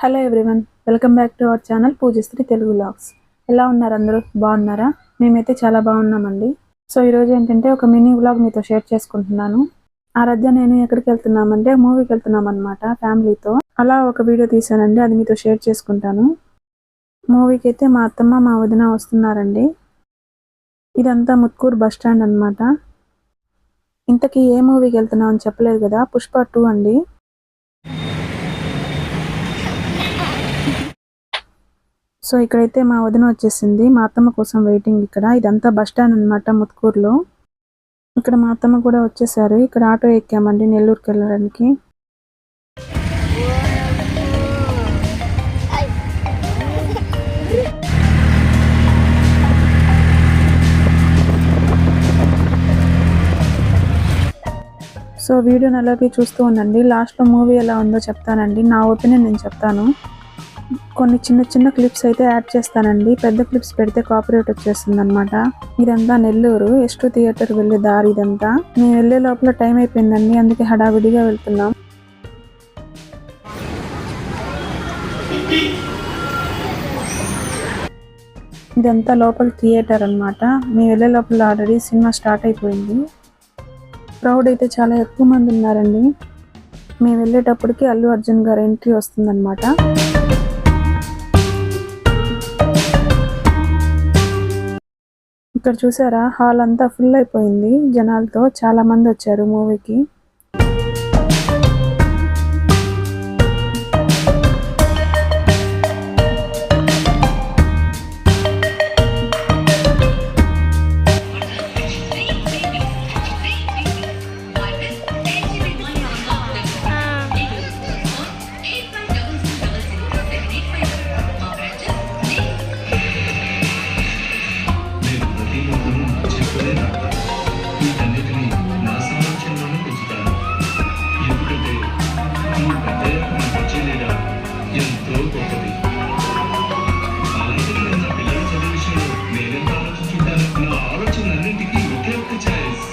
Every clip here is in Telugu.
Hello everyone welcome back to our channel పూజిస్త్రీ Telugu logs ఎలా ఉన్నారు అందరూ? బాగున్నారా? మేమైతే చాలా బాగున్నామండి. సో ఈరోజు ఏంటంటే ఒక మినీ వ్లాగ్ మీతో షేర్ చేసుకుంటున్నాను. ఆరాధ్య నేను ఎక్కడికి వెళ్తున్నామంటే మూవీకి వెళ్తున్నాం అనమాట ఫ్యామిలీతో. అలా ఒక వీడియో తీశానండి అది మీతో షేర్ చేసుకుంటాను. మూవీకి అయితే మా అత్తమ్మ మా వదిన వస్తున్నారండి. ఇదంతా ముత్కూరు బస్ స్టాండ్ అనమాట ఇంతకీ ఏ మూవీకి వెళ్తున్నాం అని చెప్పలేదు కదా పుష్ప టూ అండి. సో ఇక్కడైతే మా వదిన వచ్చేసింది. మా అత్తమ్మ కోసం వెయిటింగ్ ఇక్కడ. ఇదంతా బస్ స్టాండ్ అనమాట ముత్కూరులో. ఇక్కడ మా అత్తమ్మ కూడా వచ్చేసారు. ఇక్కడ ఆటో ఎక్కామండి నెల్లూరుకి వెళ్ళడానికి. సో వీడియోని అలాగే చూస్తూ ఉండండి. లాస్ట్లో మూవీ ఎలా ఉందో చెప్తానండి. నా ఒపీనియన్ నేను చెప్తాను. కొన్ని చిన్న చిన్న క్లిప్స్ అయితే యాడ్ చేస్తానండి. పెద్ద క్లిప్స్ పెడితే కాపరేట్ వచ్చేస్తుంది అనమాట ఇదంతా నెల్లూరు ఎస్టు థియేటర్ వెళ్ళే దారి ఇదంతా. మేము వెళ్ళే లోపల టైం అయిపోయిందండి. అందుకే హడావిడిగా వెళ్తున్నాం. ఇదంతా లోపల థియేటర్ అన్నమాట. మేము వెళ్ళే లోపల ఆల్రెడీ సినిమా స్టార్ట్ అయిపోయింది. క్రౌడ్ అయితే చాలా ఎక్కువ మంది ఉన్నారండి. మేము వెళ్ళేటప్పటికి అల్లు అర్జున్ గారు ఎంట్రీ వస్తుందన్నమాట. ఇక్కడ చూసారా? హాల్ అంతా ఫుల్ అయిపోయింది. జనాలతో చాలామంది వచ్చారు మూవీకి. వీటన్నిటిని నా పెంచుతాను ఎందుకంటే ఈ పెద్దయ్యాక నాకు వచ్చే లేదా ఎంతో గొప్పది అలాగే నేను నా పిల్లల చదువు విషయంలో నేనెంత ఆలోచించుంటాను నా ఆలోచనలన్నింటికీ ఒకే ఒక్క ఛాయిస్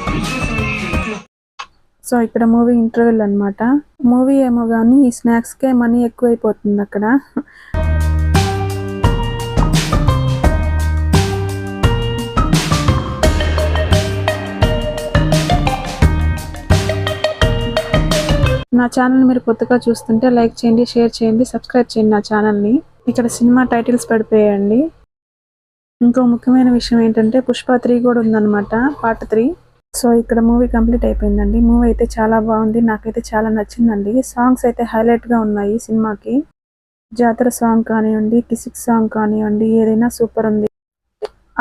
సో ఇక్కడ మూవీ ఇంటర్వెల్ అన్నమాట. మూవీ ఏమో కానీ ఈ స్నాక్స్కే మనీ ఎక్కువైపోతుంది అక్కడ. నా ఛానల్ మీరు కొత్తగా చూస్తుంటే లైక్ చేయండి షేర్ చేయండి సబ్స్క్రైబ్ చేయండి నా ఛానల్ని. ఇక్కడ సినిమా టైటిల్స్ పడిపోయాయండి. ఇంకో ముఖ్యమైన విషయం ఏంటంటే పుష్ప త్రీ కూడా ఉందన్నమాట పార్ట్ త్రీ. సో ఇక్కడ మూవీ కంప్లీట్ అయిపోయిందండి. మూవీ అయితే చాలా బాగుంది నాకైతే చాలా నచ్చిందండి. సాంగ్స్ అయితే హైలైట్గా ఉన్నాయి సినిమాకి. జాతర సాంగ్ కానివ్వండి కిసిక్ సాంగ్ కానివ్వండి ఏదైనా సూపర్ ఉంది.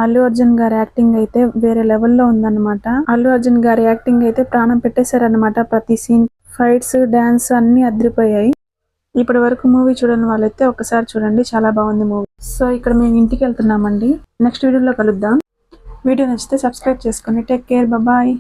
అల్లు అర్జున్ గారి యాక్టింగ్ అయితే వేరే లెవెల్లో ఉందన్నమాట. అల్లు అర్జున్ గారి యాక్టింగ్ అయితే ప్రాణం పెట్టేశారనమాట ప్రతి సీన్ ఫైట్స్ డాన్స్ అన్ని అదిరిపోయాయి. ఇప్పటి వరకు మూవీ చూడని వాళ్ళైతే ఒకసారి చూడండి చాలా బాగుంది మూవీ. సో ఇక్కడ మేము ఇంటికి వెళ్తున్నామండి. నెక్స్ట్ వీడియోలో కలుద్దాం. వీడియో నచ్చితే సబ్స్క్రైబ్ చేసుకోండి టేక్ కేర్ బాయ్.